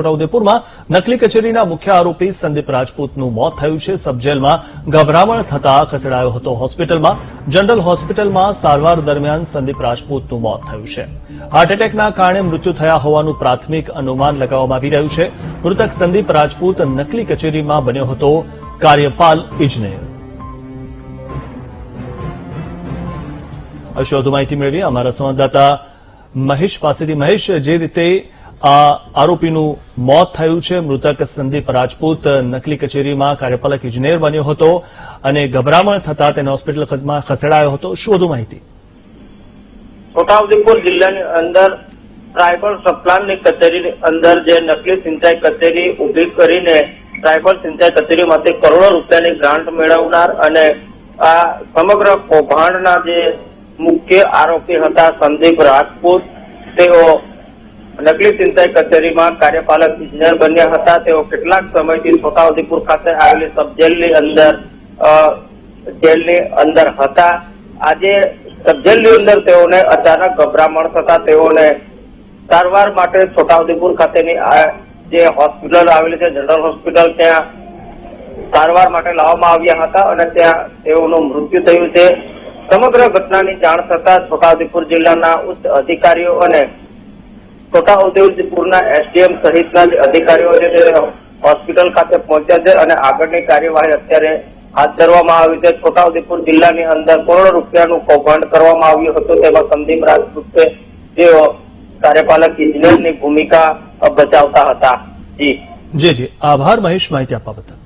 છોટાઉદેપુરમાં નકલી કચેરીના મુખ્ય આરોપી સંદીપ રાજપૂતનું મોત થયું છે. સબજેલમાં ગભરામણ થતા ખસેડાયો હતો હોસ્પિટલમાં. જનરલ હોસ્પિટલમાં સારવાર દરમિયાન સંદીપ રાજપૂતનું મોત થયું છે. હાર્ટ કારણે મૃત્યુ થયા હોવાનું પ્રાથમિક અનુમાન લગાવવામાં આવી રહ્યું છે. મૃતક સંદીપ રાજપૂત નકલી કચેરીમાં બન્યો હતો. કાર્યપાલ ઇજનેર. હશે માહિતી મેળવી અમારા સંવાદદાતા મહેશ પાસેથી. મહેશ, જે રીતે આ આરોપીનું મોત થયું છે. મૃતક સંદીપ રાજપૂત નકલી કચેરીમાં કાર્યપાલક ઇજનેર બન્યો હતો અને ગભરામણ થતા તેને હોસ્પિટલમાં ખસેડાયો હતો. શું વધુ માહિતી? છોટાઉદેપુર જિલ્લાની અંદર ટ્રાયબલ સપ્લાનની કચેરીની અંદર જે નકલી સિંચાઈ કચેરી ઊભી કરીને ટ્રાયબલ સિંચાઈ કચેરીમાંથી કરોડો રૂપિયાની ગ્રાન્ટ મેળવનાર અને આ સમગ્ર કૌભાંડના જે મુખ્ય આરોપી હતા સંદીપ રાજપૂત, તેઓ નકલી સિંચાઈ કચેરીમાં કાર્યપાલક ઇજનેર બન્યા હતા. તેઓ કેટલાક સમયથી છોટાઉદેપુર ખાતે આવેલી સબ જેલની અંદર જેલની અંદર હતા. આજે સબજેલની અંદર તેઓને અચાનક ગભરામણ થતા તેઓને સારવાર માટે છોટાઉદેપુર ખાતેની જે હોસ્પિટલ આવેલી છે, જનરલ હોસ્પિટલ, ત્યાં સારવાર માટે લાવવામાં આવ્યા હતા અને ત્યાં તેઓનું મૃત્યુ થયું છે. સમગ્ર ઘટનાની જાણ થતા છોટાઉદેપુર જિલ્લાના ઉચ્ચ અધિકારીઓ અને છોટાઉદેપુરના એસડીએમ સહિતના જે અધિકારીઓ છે હોસ્પિટલ ખાતે પહોંચ્યા છે અને આગળની કાર્યવાહી અત્યારે હાથ ધરવામાં આવી છે. છોટાઉદેપુર જિલ્લાની અંદર કરોડો રૂપિયાનું કૌભાંડ કરવામાં આવ્યું હતું. તેમાં સંદીપ રાજપૂત જેઓ કાર્યપાલક ઇજનેરની ભૂમિકા ભજવતા હતા. જી. જી જી. આભાર, મહેશ, માહિતી આપવા બદલ.